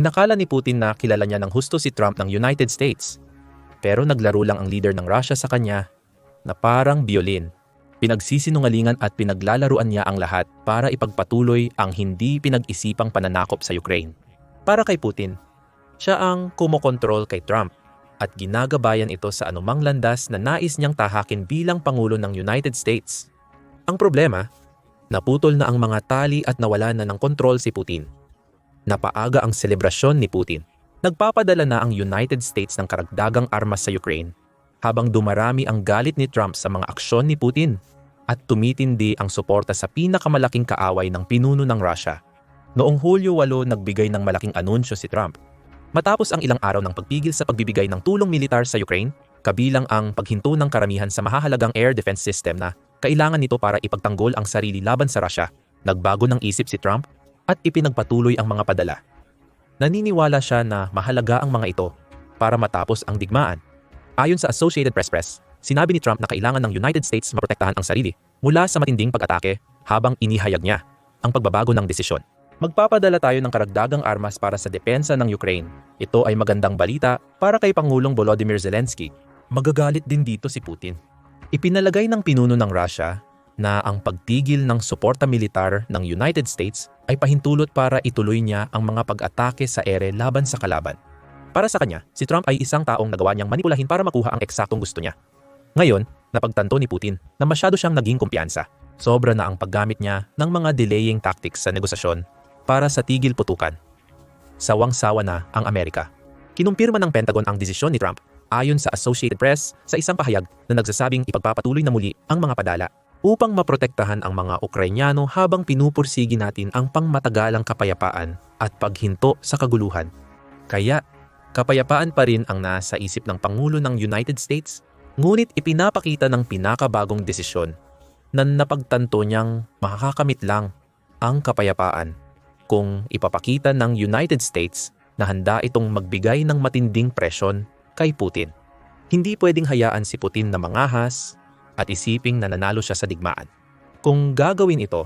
Inakala ni Putin na kilala niya ng husto si Trump ng United States. Pero naglaro lang ang leader ng Russia sa kanya na parang biolin. Pinagsisinungalingan at pinaglalaruan niya ang lahat para ipagpatuloy ang hindi pinag-isipang pananakop sa Ukraine. Para kay Putin, siya ang kumokontrol kay Trump at ginagabayan ito sa anumang landas na nais niyang tahakin bilang Pangulo ng United States. Ang problema, naputol na ang mga tali at nawala na ng kontrol si Putin. Napaaga ang selebrasyon ni Putin. Nagpapadala na ang United States ng karagdagang armas sa Ukraine habang dumarami ang galit ni Trump sa mga aksyon ni Putin at tumitindi ang suporta sa pinakamalaking kaaway ng pinuno ng Russia. Noong Hulyo 8 nagbigay ng malaking anunsyo si Trump. Matapos ang ilang araw ng pagpigil sa pagbibigay ng tulong militar sa Ukraine, kabilang ang paghinto ng karamihan sa mahahalagang air defense system na kailangan nito para ipagtanggol ang sarili laban sa Russia, nagbago ng isip si Trump at ipinagpatuloy ang mga padala. Naniniwala siya na mahalaga ang mga ito para matapos ang digmaan. Ayon sa Associated Press Press, sinabi ni Trump na kailangan ng United States maprotektahan ang sarili mula sa matinding pag-atake habang inihayag niya ang pagbabago ng desisyon. Magpapadala tayo ng karagdagang armas para sa depensa ng Ukraine. Ito ay magandang balita para kay Pangulong Volodymyr Zelensky. Magagalit din dito si Putin. Ipinalagay ng pinuno ng Russia na ang pagtigil ng suporta militar ng United States ay pahintulot para ituloy niya ang mga pag-atake sa ere laban sa kalaban. Para sa kanya, si Trump ay isang taong nagawa niyang manipulahin para makuha ang eksaktong gusto niya. Ngayon, napagtanto ni Putin na masyado siyang naging kumpiyansa. Sobra na ang paggamit niya ng mga delaying tactics sa negosasyon para sa tigil putukan. Sawang-sawa na ang Amerika. Kinumpirma ng Pentagon ang desisyon ni Trump ayon sa Associated Press sa isang pahayag na nagsasabing ipagpapatuloy na muli ang mga padala upang maprotektahan ang mga Ukrainyano habang pinupursigi natin ang pangmatagalang kapayapaan at paghinto sa kaguluhan. Kaya Kapayapaan pa rin ang nasa isip ng Pangulo ng United States, ngunit ipinapakita ng pinakabagong desisyon na napagtanto niyang makakamit lang ang kapayapaan kung ipapakita ng United States na handa itong magbigay ng matinding presyon kay Putin. Hindi pwedeng hayaan si Putin na mangahas at isiping na nanalo siya sa digmaan. Kung gagawin ito,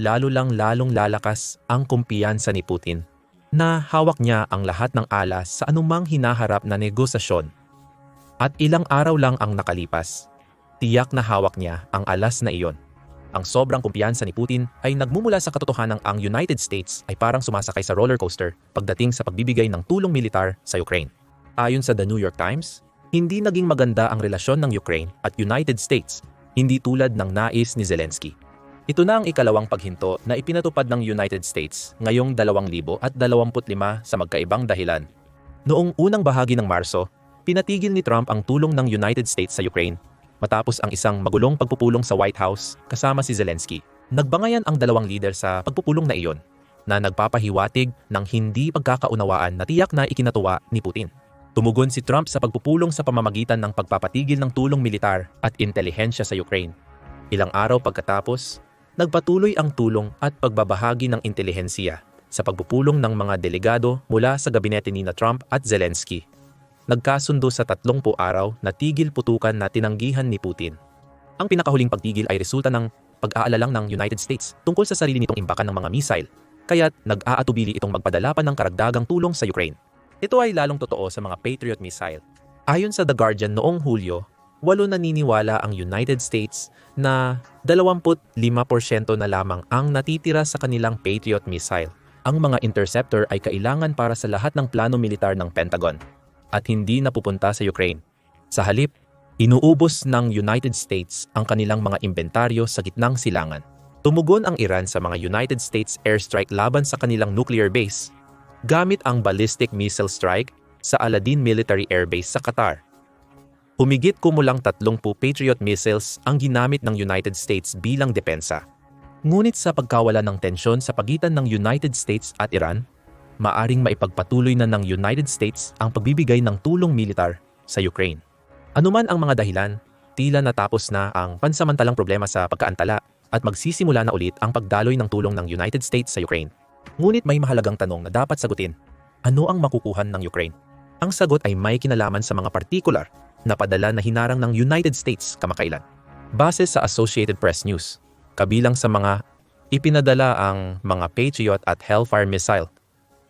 lalo lang lalong lalakas ang kumpiyansa ni Putin na hawak niya ang lahat ng alas sa anumang hinaharap na negosasyon. At ilang araw lang ang nakalipas, tiyak na hawak niya ang alas na iyon. Ang sobrang kumpiyansa ni Putin ay nagmumula sa katotohanan ang United States ay parang sumasakay sa roller coaster pagdating sa pagbibigay ng tulong militar sa Ukraine. Ayon sa The New York Times, hindi naging maganda ang relasyon ng Ukraine at United States, hindi tulad ng nais ni Zelensky. Ito na ang ikalawang paghinto na ipinatupad ng United States ngayong 2025 sa magkaibang dahilan. Noong unang bahagi ng Marso, pinatigil ni Trump ang tulong ng United States sa Ukraine matapos ang isang magulong pagpupulong sa White House kasama si Zelensky. Nagbangayan ang dalawang leader sa pagpupulong na iyon na nagpapahiwatig ng hindi pagkakaunawaan na tiyak na ikinatuwa ni Putin. Tumugon si Trump sa pagpupulong sa pamamagitan ng pagpapatigil ng tulong militar at intelihensya sa Ukraine. Ilang araw pagkatapos, nagpatuloy ang tulong at pagbabahagi ng intelihensiya sa pagpupulong ng mga delegado mula sa gabinete ni na Trump at Zelensky. Nagkasundo sa 30 araw na tigil putukan na tinanggihan ni Putin. Ang pinakahuling pagtigil ay resulta ng pag-aalala lang ng United States tungkol sa sarili nitong imbakan ng mga missile, kaya't nag-aatubili itong magpadala pa ng karagdagang tulong sa Ukraine. Ito ay lalong totoo sa mga Patriot missile. Ayon sa The Guardian noong Hulyo, walo naniniwala ang United States na 25% na lamang ang natitira sa kanilang Patriot missile. Ang mga interceptor ay kailangan para sa lahat ng plano militar ng Pentagon at hindi napupunta sa Ukraine. Sa halip, inuubos ng United States ang kanilang mga inventaryo sa gitnang silangan. Tumugon ang Iran sa mga United States airstrike laban sa kanilang nuclear base gamit ang ballistic missile strike sa Aladdin Military Air Base sa Qatar Humigit kumulang 30 Patriot missiles ang ginamit ng United States bilang depensa. Ngunit sa pagkawala ng tensyon sa pagitan ng United States at Iran, maaring maipagpatuloy na ng United States ang pagbibigay ng tulong militar sa Ukraine. Anuman ang mga dahilan, tila natapos na ang pansamantalang problema sa pagkaantala at magsisimula na ulit ang pagdaloy ng tulong ng United States sa Ukraine. Ngunit may mahalagang tanong na dapat sagutin. Ano ang makukuhan ng Ukraine? Ang sagot ay may kinalaman sa mga particular na padala na hinarang ng United States kamakailan. Base sa Associated Press News, kabilang sa mga ipinadala ang mga Patriot at Hellfire missile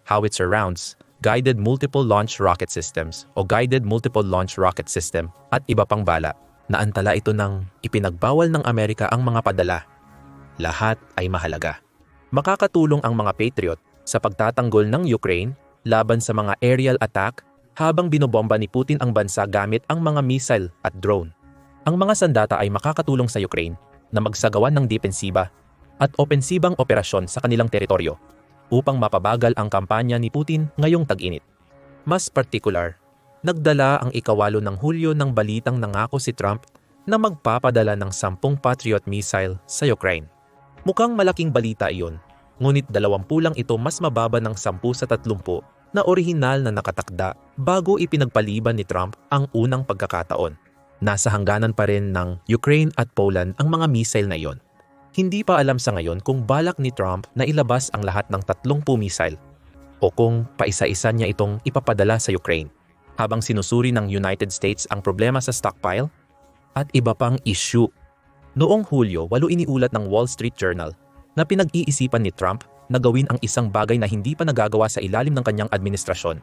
howitzer rounds, guided multiple launch rocket systems o guided multiple launch rocket system at iba pang bala. Naantala ito ng ipinagbawal ng Amerika ang mga padala. Lahat ay mahalaga. Makakatulong ang mga Patriot sa pagtatanggol ng Ukraine laban sa mga aerial attack habang binobomba ni Putin ang bansa gamit ang mga missile at drone. Ang mga sandata ay makakatulong sa Ukraine na magsagawa ng depensiba at opensibang operasyon sa kanilang teritoryo upang mapabagal ang kampanya ni Putin ngayong tag-init. Mas particular, nagdala ang ikawalo ng Hulyo ng balitang nangako si Trump na magpapadala ng 10 Patriot missile sa Ukraine. Mukhang malaking balita iyon, ngunit 20 lang ito mas mababa ng 10 sa 30 na orihinal na nakatakda bago ipinagpaliban ni Trump ang unang pagkakataon. Nasa hangganan pa rin ng Ukraine at Poland ang mga missile na iyon. Hindi pa alam sa ngayon kung balak ni Trump na ilabas ang lahat ng tatlong missile o kung paisa-isa niya itong ipapadala sa Ukraine habang sinusuri ng United States ang problema sa stockpile at iba pang issue. Noong Hulyo, walo iniulat ng Wall Street Journal na pinag-iisipan ni Trump na gawin ang isang bagay na hindi pa nagagawa sa ilalim ng kanyang administrasyon.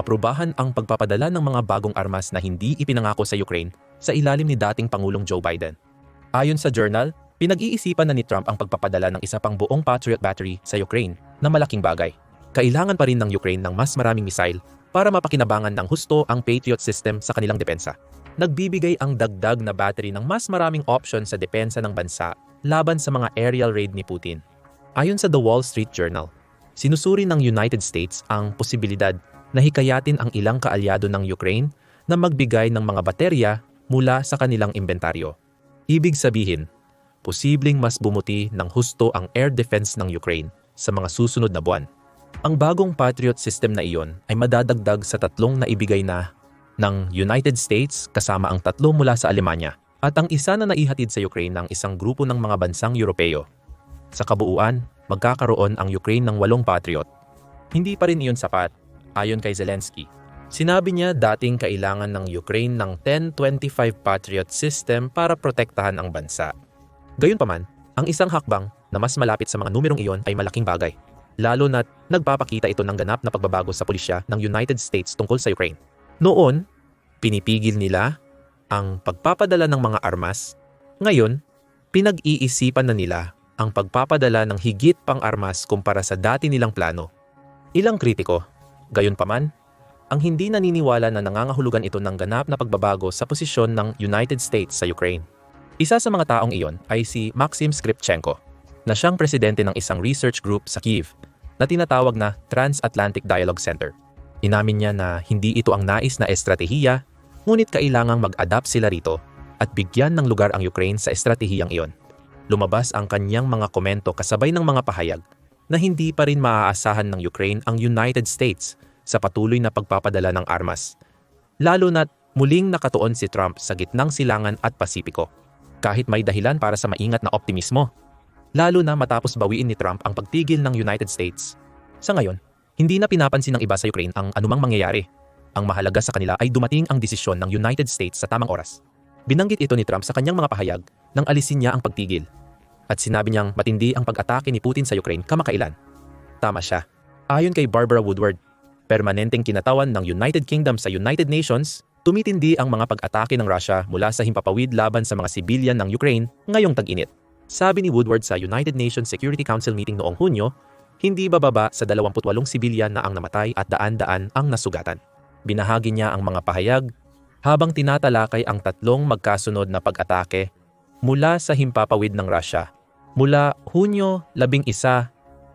Aprubahan ang pagpapadala ng mga bagong armas na hindi ipinangako sa Ukraine sa ilalim ni dating Pangulong Joe Biden. Ayon sa journal, Pinag-iisipan na ni Trump ang pagpapadala ng isa pang buong Patriot battery sa Ukraine na malaking bagay. Kailangan pa rin ng Ukraine ng mas maraming missile para mapakinabangan ng husto ang Patriot system sa kanilang depensa. Nagbibigay ang dagdag na battery ng mas maraming option sa depensa ng bansa laban sa mga aerial raid ni Putin. Ayon sa The Wall Street Journal, sinusuri ng United States ang posibilidad na hikayatin ang ilang kaalyado ng Ukraine na magbigay ng mga baterya mula sa kanilang inventaryo. Ibig sabihin, posibleng mas bumuti ng husto ang air defense ng Ukraine sa mga susunod na buwan. Ang bagong Patriot system na iyon ay madadagdag sa tatlong naibigay na ng United States kasama ang tatlo mula sa Alemanya at ang isa na naihatid sa Ukraine ng isang grupo ng mga bansang Europeo. Sa kabuuan, magkakaroon ang Ukraine ng walong Patriot. Hindi pa rin iyon sapat, ayon kay Zelensky. Sinabi niya dating kailangan ng Ukraine ng 1025 Patriot system para protektahan ang bansa. Gayunpaman, ang isang hakbang na mas malapit sa mga numerong iyon ay malaking bagay, lalo na't nagpapakita ito ng ganap na pagbabago sa pulisya ng United States tungkol sa Ukraine. Noon, pinipigil nila ang pagpapadala ng mga armas. Ngayon, pinag-iisipan na nila ang pagpapadala ng higit pang armas kumpara sa dati nilang plano. Ilang kritiko, gayunpaman, ang hindi naniniwala na nangangahulugan ito ng ganap na pagbabago sa posisyon ng United States sa Ukraine. Isa sa mga taong iyon ay si Maxim Skripchenko, na siyang presidente ng isang research group sa Kiev na tinatawag na Transatlantic Dialogue Center. Inamin niya na hindi ito ang nais na estratehiya, ngunit kailangang mag-adapt sila rito at bigyan ng lugar ang Ukraine sa estratehiyang iyon. Lumabas ang kanyang mga komento kasabay ng mga pahayag na hindi pa rin maaasahan ng Ukraine ang United States sa patuloy na pagpapadala ng armas. Lalo na't muling nakatuon si Trump sa gitnang silangan at Pasipiko kahit may dahilan para sa maingat na optimismo. Lalo na matapos bawiin ni Trump ang pagtigil ng United States. Sa ngayon, hindi na pinapansin ng iba sa Ukraine ang anumang mangyayari. Ang mahalaga sa kanila ay dumating ang desisyon ng United States sa tamang oras. Binanggit ito ni Trump sa kanyang mga pahayag nang alisin niya ang pagtigil. At sinabi niyang matindi ang pag-atake ni Putin sa Ukraine kamakailan. Tama siya. Ayon kay Barbara Woodward, permanenteng kinatawan ng United Kingdom sa United Nations Tumitindi ang mga pag-atake ng Russia mula sa himpapawid laban sa mga sibilyan ng Ukraine ngayong tag-init. Sabi ni Woodward sa United Nations Security Council meeting noong Hunyo, hindi bababa sa 28 sibilyan na ang namatay at daan-daan ang nasugatan. Binahagi niya ang mga pahayag habang tinatalakay ang tatlong magkasunod na pag-atake mula sa himpapawid ng Russia mula Hunyo 11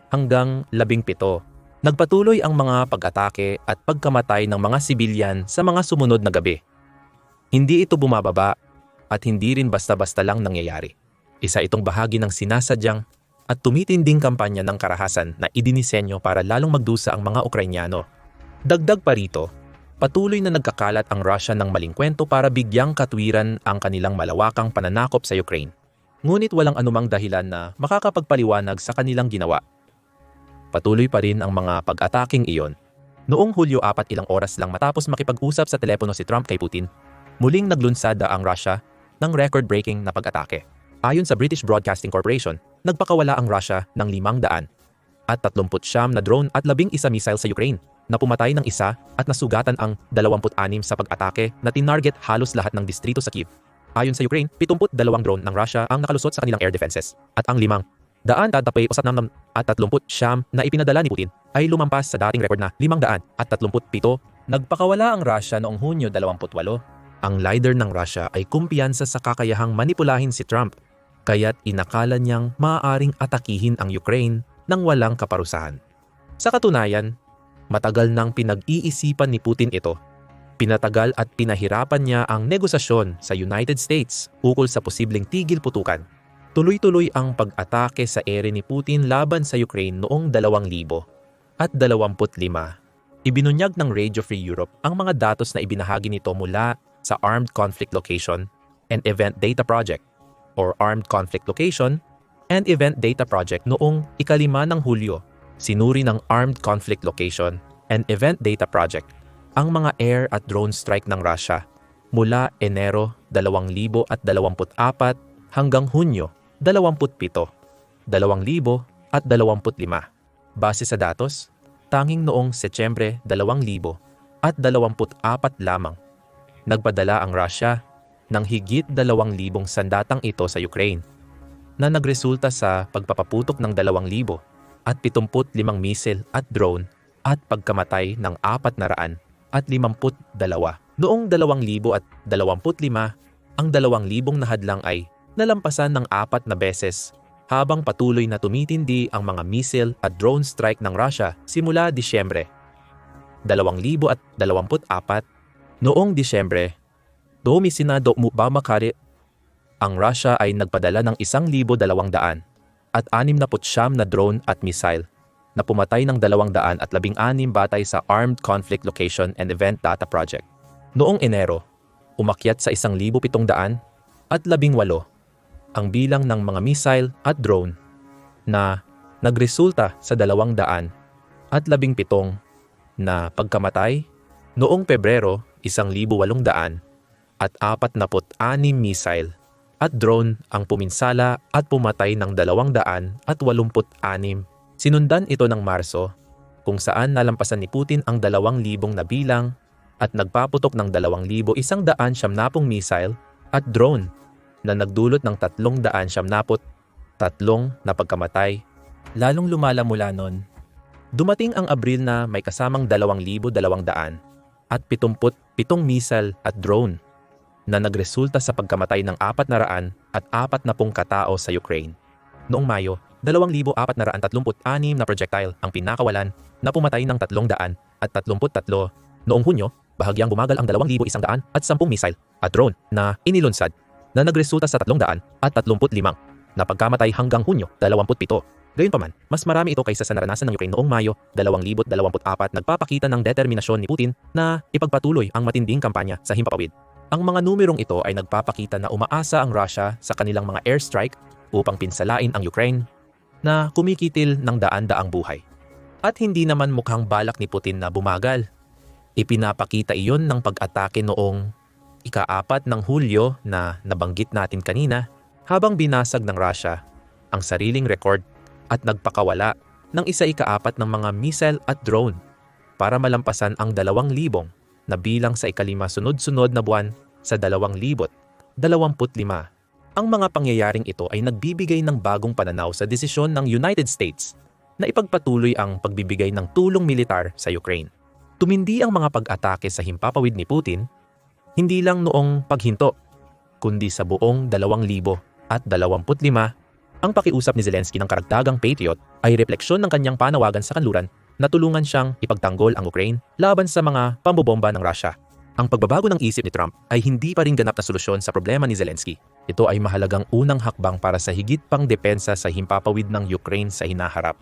hanggang 17 Nagpatuloy ang mga pag-atake at pagkamatay ng mga sibilyan sa mga sumunod na gabi. Hindi ito bumababa at hindi rin basta-basta lang nangyayari. Isa itong bahagi ng sinasadyang at tumitinding kampanya ng karahasan na idinisenyo para lalong magdusa ang mga Ukrainyano. Dagdag pa rito, patuloy na nagkakalat ang Russia ng maling kwento para bigyang katwiran ang kanilang malawakang pananakop sa Ukraine. Ngunit walang anumang dahilan na makakapagpaliwanag sa kanilang ginawa Patuloy pa rin ang mga pag-ataking iyon. Noong Hulyo 4 ilang oras lang matapos makipag-usap sa telepono si Trump kay Putin, muling naglunsada ang Russia ng record-breaking na pag-atake. Ayon sa British Broadcasting Corporation, nagpakawala ang Russia ng 500 at 30 na drone at 11 missile sa Ukraine na pumatay ng isa at nasugatan ang 26 sa pag-atake na tinarget halos lahat ng distrito sa Kiev. Ayon sa Ukraine, 72 drone ng Russia ang nakalusot sa kanilang air defenses at ang limang daan tatapay usat ng at 30 siyam na ipinadala ni Putin ay lumampas sa dating record na 500 at 37. Nagpakawala ang Russia noong Hunyo 28. Ang leader ng Russia ay kumpiyansa sa kakayahang manipulahin si Trump kaya't inakala niyang maaaring atakihin ang Ukraine nang walang kaparusahan. Sa katunayan, matagal nang pinag-iisipan ni Putin ito. Pinatagal at pinahirapan niya ang negosasyon sa United States ukol sa posibleng tigil putukan. Tuloy-tuloy ang pag-atake sa ere ni Putin laban sa Ukraine noong 2000 at 25. Ibinunyag ng Radio Free Europe ang mga datos na ibinahagi nito mula sa Armed Conflict Location and Event Data Project or Armed Conflict Location and Event Data Project noong ikalima ng Hulyo. Sinuri ng Armed Conflict Location and Event Data Project ang mga air at drone strike ng Russia mula Enero 2024 hanggang Hunyo 27, 2025. Base sa datos, tanging noong Setyembre 2000 at 24 lamang nagpadala ang Russia ng higit 2,000 sandatang ito sa Ukraine na nagresulta sa pagpapaputok ng 2,000 at 75 misil at drone at pagkamatay ng 400 at 52. Noong 2025, ang 2,000 na hadlang ay nalampasan ng apat na beses habang patuloy na tumitindi ang mga misil at drone strike ng Russia simula Disyembre. 2024, noong Disyembre, Domisinado Mubamakari, ang Russia ay nagpadala ng 1,200 at 69 na drone at missile na pumatay ng 216 batay sa Armed Conflict Location and Event Data Project. Noong Enero, umakyat sa 1,700 at 18 ang bilang ng mga missile at drone na nagresulta sa 200 at 17 na pagkamatay noong Pebrero 1,800 at 46 missile at drone ang puminsala at pumatay ng 200 at 86 Sinundan ito ng Marso kung saan nalampasan ni Putin ang 2,000 na bilang at nagpaputok ng 2,170 missile at drone na nagdulot ng 373 na pagkamatay. Lalong lumala mula nun, dumating ang Abril na may kasamang 2,200 at 77 missile at drone na nagresulta sa pagkamatay ng 400 at 40 katao sa Ukraine. Noong Mayo, 2,436 na projectile ang pinakawalan na pumatay ng 300 at 33. Noong Hunyo, bahagyang bumagal ang 2,100 at 10 missile at drone na inilunsad na nagresulta sa 300 at 35 na pagkamatay hanggang Hunyo 27. Gayunpaman, mas marami ito kaysa sa naranasan ng Ukraine noong Mayo 2024 nagpapakita ng determinasyon ni Putin na ipagpatuloy ang matinding kampanya sa himpapawid. Ang mga numerong ito ay nagpapakita na umaasa ang Russia sa kanilang mga airstrike upang pinsalain ang Ukraine na kumikitil ng daan-daang buhay. At hindi naman mukhang balak ni Putin na bumagal. Ipinapakita iyon ng pag-atake noong ikaapat ng Hulyo na nabanggit natin kanina habang binasag ng Russia ang sariling record at nagpakawala ng isa ikaapat ng mga missile at drone para malampasan ang dalawang libong na bilang sa ikalima sunod-sunod na buwan sa 2025. Ang mga pangyayaring ito ay nagbibigay ng bagong pananaw sa desisyon ng United States na ipagpatuloy ang pagbibigay ng tulong militar sa Ukraine. Tumindi ang mga pag-atake sa himpapawid ni Putin, hindi lang noong paghinto, kundi sa buong 2025 ang pakiusap ni Zelensky ng karagdagang Patriot ay refleksyon ng kanyang panawagan sa kanluran na tulungan siyang ipagtanggol ang Ukraine laban sa mga pambobomba ng Russia. Ang pagbabago ng isip ni Trump ay hindi pa rin ganap na solusyon sa problema ni Zelensky. Ito ay mahalagang unang hakbang para sa higit pang depensa sa himpapawid ng Ukraine sa hinaharap.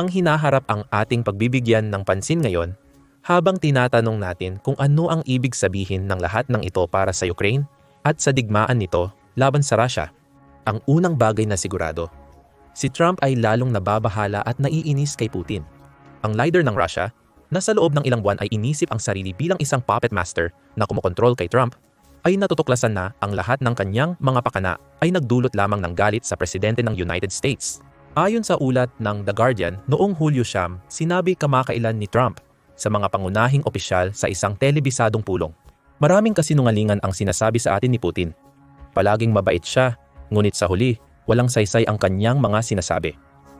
Ang hinaharap ang ating pagbibigyan ng pansin ngayon habang tinatanong natin kung ano ang ibig sabihin ng lahat ng ito para sa Ukraine at sa digmaan nito laban sa Russia. Ang unang bagay na sigurado, si Trump ay lalong nababahala at naiinis kay Putin. Ang leader ng Russia na sa loob ng ilang buwan ay inisip ang sarili bilang isang puppet master na kumokontrol kay Trump, ay natutuklasan na ang lahat ng kanyang mga pakana ay nagdulot lamang ng galit sa presidente ng United States. Ayon sa ulat ng The Guardian, noong Hulyo siyam, sinabi kamakailan ni Trump sa mga pangunahing opisyal sa isang telebisadong pulong. Maraming kasinungalingan ang sinasabi sa atin ni Putin. Palaging mabait siya, ngunit sa huli, walang saysay ang kanyang mga sinasabi.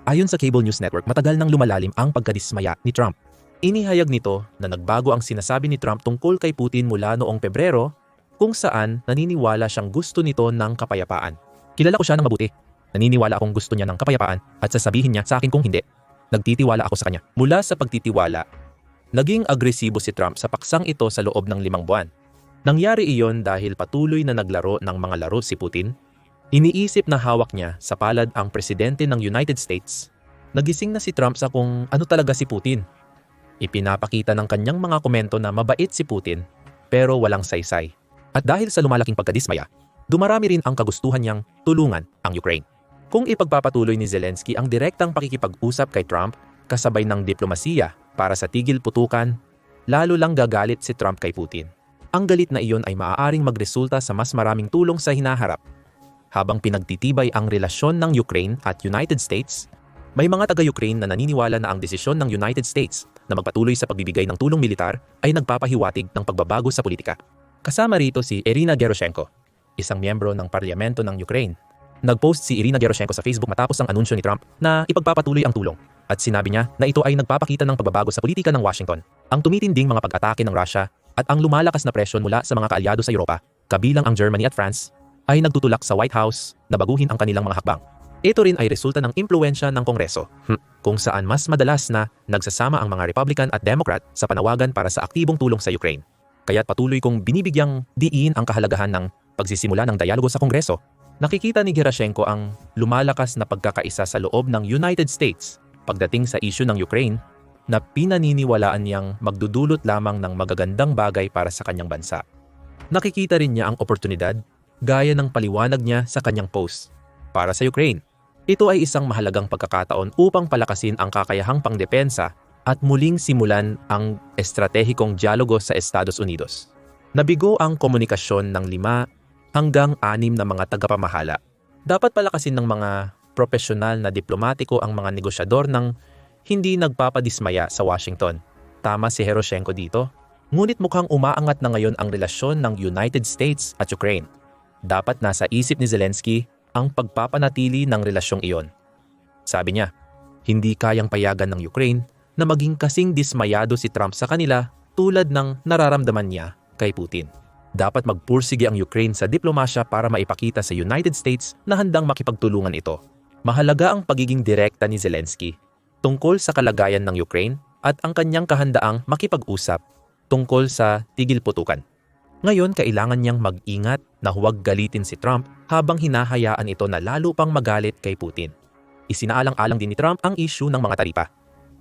Ayon sa Cable News Network, matagal nang lumalalim ang pagkadismaya ni Trump. Inihayag nito na nagbago ang sinasabi ni Trump tungkol kay Putin mula noong Pebrero kung saan naniniwala siyang gusto nito ng kapayapaan. Kilala ko siya ng mabuti Naniniwala akong gusto niya ng kapayapaan at sasabihin niya sa akin kung hindi. Nagtitiwala ako sa kanya. Mula sa pagtitiwala, naging agresibo si Trump sa paksang ito sa loob ng limang buwan. Nangyari iyon dahil patuloy na naglaro ng mga laro si Putin. Iniisip na hawak niya sa palad ang presidente ng United States. Nagising na si Trump sa kung ano talaga si Putin. Ipinapakita ng kanyang mga komento na mabait si Putin pero walang saysay. At dahil sa lumalaking pagkadismaya, dumarami rin ang kagustuhan niyang tulungan ang Ukraine. Kung ipagpapatuloy ni Zelensky ang direktang pakikipag-usap kay Trump kasabay ng diplomasiya para sa tigil putukan, lalo lang gagalit si Trump kay Putin. Ang galit na iyon ay maaaring magresulta sa mas maraming tulong sa hinaharap. Habang pinagtitibay ang relasyon ng Ukraine at United States, may mga taga-Ukraine na naniniwala na ang desisyon ng United States na magpatuloy sa pagbibigay ng tulong militar ay nagpapahiwatig ng pagbabago sa politika. Kasama rito si Irina Geroshenko, isang miyembro ng parlamento ng Ukraine Nag-post si Irina Geroshenko sa Facebook matapos ang anunsyo ni Trump na ipagpapatuloy ang tulong at sinabi niya na ito ay nagpapakita ng pagbabago sa politika ng Washington, ang tumitinding mga pag-atake ng Russia at ang lumalakas na presyon mula sa mga kaalyado sa Europa, kabilang ang Germany at France, ay nagtutulak sa White House na baguhin ang kanilang mga hakbang. Ito rin ay resulta ng impluensya ng Kongreso, hmm, kung saan mas madalas na nagsasama ang mga Republican at Democrat sa panawagan para sa aktibong tulong sa Ukraine. Kaya't patuloy kong binibigyang diin ang kahalagahan ng pagsisimula ng dialogo sa Kongreso Nakikita ni Gerashenko ang lumalakas na pagkakaisa sa loob ng United States pagdating sa isyu ng Ukraine na pinaniniwalaan niyang magdudulot lamang ng magagandang bagay para sa kanyang bansa. Nakikita rin niya ang oportunidad gaya ng paliwanag niya sa kanyang post para sa Ukraine. Ito ay isang mahalagang pagkakataon upang palakasin ang kakayahang pangdepensa at muling simulan ang estratehikong dialogo sa Estados Unidos. Nabigo ang komunikasyon ng lima hanggang anim na mga tagapamahala. Dapat palakasin ng mga profesional na diplomatiko ang mga negosyador ng hindi nagpapadismaya sa Washington. Tama si Heroshenko dito. Ngunit mukhang umaangat na ngayon ang relasyon ng United States at Ukraine. Dapat nasa isip ni Zelensky ang pagpapanatili ng relasyong iyon. Sabi niya, hindi kayang payagan ng Ukraine na maging kasing dismayado si Trump sa kanila tulad ng nararamdaman niya kay Putin dapat magpursige ang Ukraine sa diplomasya para maipakita sa United States na handang makipagtulungan ito. Mahalaga ang pagiging direkta ni Zelensky tungkol sa kalagayan ng Ukraine at ang kanyang kahandaang makipag-usap tungkol sa tigil putukan. Ngayon, kailangan niyang mag-ingat na huwag galitin si Trump habang hinahayaan ito na lalo pang magalit kay Putin. Isinaalang-alang din ni Trump ang issue ng mga taripa.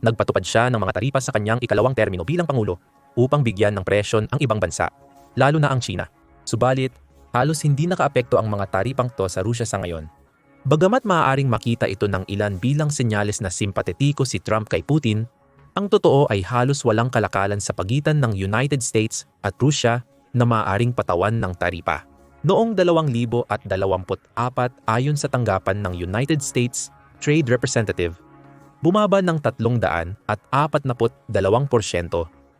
Nagpatupad siya ng mga taripa sa kanyang ikalawang termino bilang Pangulo upang bigyan ng presyon ang ibang bansa lalo na ang China. Subalit, halos hindi nakaapekto ang mga taripang to sa Rusya sa ngayon. Bagamat maaaring makita ito ng ilan bilang senyales na simpatetiko si Trump kay Putin, ang totoo ay halos walang kalakalan sa pagitan ng United States at Rusya na maaaring patawan ng taripa. Noong 2024 ayon sa tanggapan ng United States Trade Representative, bumaba ng 300 at 42%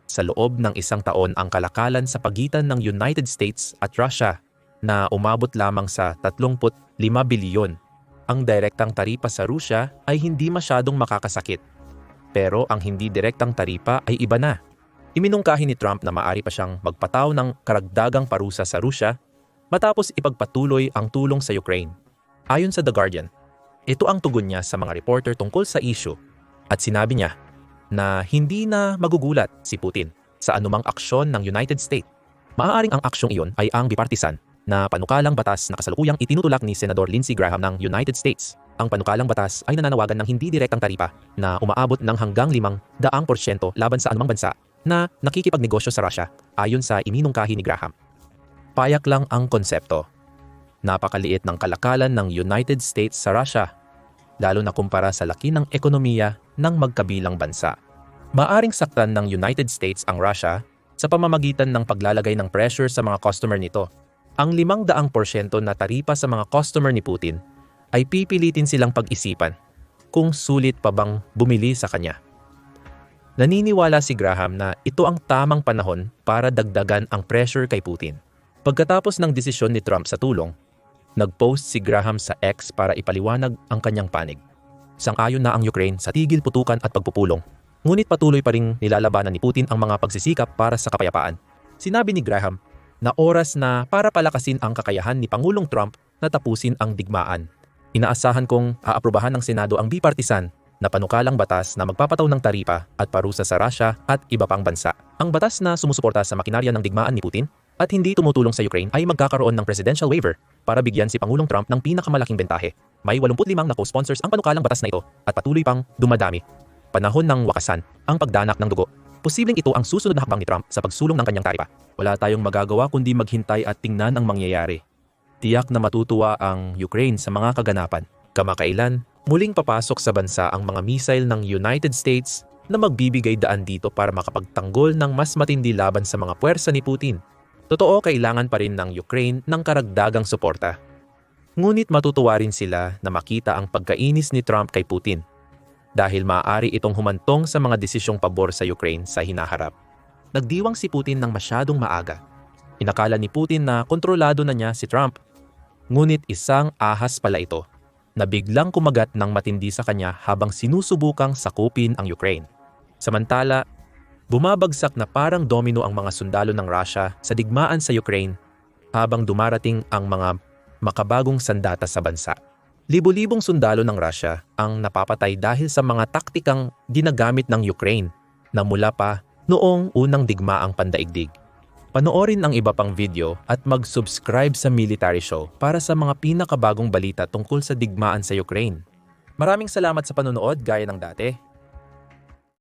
sa loob ng isang taon ang kalakalan sa pagitan ng United States at Russia na umabot lamang sa 35 bilyon. Ang direktang taripa sa Rusya ay hindi masyadong makakasakit. Pero ang hindi direktang taripa ay iba na. Iminungkahi ni Trump na maari pa siyang magpataw ng karagdagang parusa sa Rusya matapos ipagpatuloy ang tulong sa Ukraine. Ayon sa The Guardian, ito ang tugon niya sa mga reporter tungkol sa issue at sinabi niya na hindi na magugulat si Putin sa anumang aksyon ng United States. Maaaring ang aksyong iyon ay ang bipartisan na panukalang batas na kasalukuyang itinutulak ni Senador Lindsey Graham ng United States. Ang panukalang batas ay nananawagan ng hindi direktang taripa na umaabot ng hanggang 5 daang porsyento laban sa anumang bansa na nakikipagnegosyo sa Russia ayon sa iminungkahi ni Graham. Payak lang ang konsepto. Napakaliit ng kalakalan ng United States sa Russia lalo na kumpara sa laki ng ekonomiya ng magkabilang bansa. Maaring saktan ng United States ang Russia sa pamamagitan ng paglalagay ng pressure sa mga customer nito. Ang 500% na taripa sa mga customer ni Putin ay pipilitin silang pag-isipan kung sulit pa bang bumili sa kanya. Naniniwala si Graham na ito ang tamang panahon para dagdagan ang pressure kay Putin. Pagkatapos ng desisyon ni Trump sa tulong, nag-post si Graham sa X para ipaliwanag ang kanyang panig. Sang-ayon na ang Ukraine sa tigil putukan at pagpupulong. Ngunit patuloy pa ring nilalabanan ni Putin ang mga pagsisikap para sa kapayapaan. Sinabi ni Graham na oras na para palakasin ang kakayahan ni Pangulong Trump na tapusin ang digmaan. Inaasahan kong aaprubahan ng Senado ang bipartisan na panukalang batas na magpapataw ng taripa at parusa sa Russia at iba pang bansa. Ang batas na sumusuporta sa makinarya ng digmaan ni Putin at hindi tumutulong sa Ukraine ay magkakaroon ng presidential waiver para bigyan si Pangulong Trump ng pinakamalaking bentahe. May 85 na co-sponsors ang panukalang batas na ito at patuloy pang dumadami. Panahon ng wakasan, ang pagdanak ng dugo. Posibleng ito ang susunod na hakbang ni Trump sa pagsulong ng kanyang taripa. Wala tayong magagawa kundi maghintay at tingnan ang mangyayari. Tiyak na matutuwa ang Ukraine sa mga kaganapan. Kamakailan, muling papasok sa bansa ang mga missile ng United States na magbibigay daan dito para makapagtanggol ng mas matindi laban sa mga puwersa ni Putin. Totoo, kailangan pa rin ng Ukraine ng karagdagang suporta. Ngunit matutuwa rin sila na makita ang pagkainis ni Trump kay Putin dahil maaari itong humantong sa mga desisyong pabor sa Ukraine sa hinaharap. Nagdiwang si Putin ng masyadong maaga. Inakala ni Putin na kontrolado na niya si Trump. Ngunit isang ahas pala ito na biglang kumagat ng matindi sa kanya habang sinusubukang sakupin ang Ukraine. Samantala, bumabagsak na parang domino ang mga sundalo ng Russia sa digmaan sa Ukraine habang dumarating ang mga makabagong sandata sa bansa. Libo-libong sundalo ng Russia ang napapatay dahil sa mga taktikang ginagamit ng Ukraine na mula pa noong unang digmaang pandaigdig. Panoorin ang iba pang video at mag-subscribe sa Military Show para sa mga pinakabagong balita tungkol sa digmaan sa Ukraine. Maraming salamat sa panonood gaya ng dati.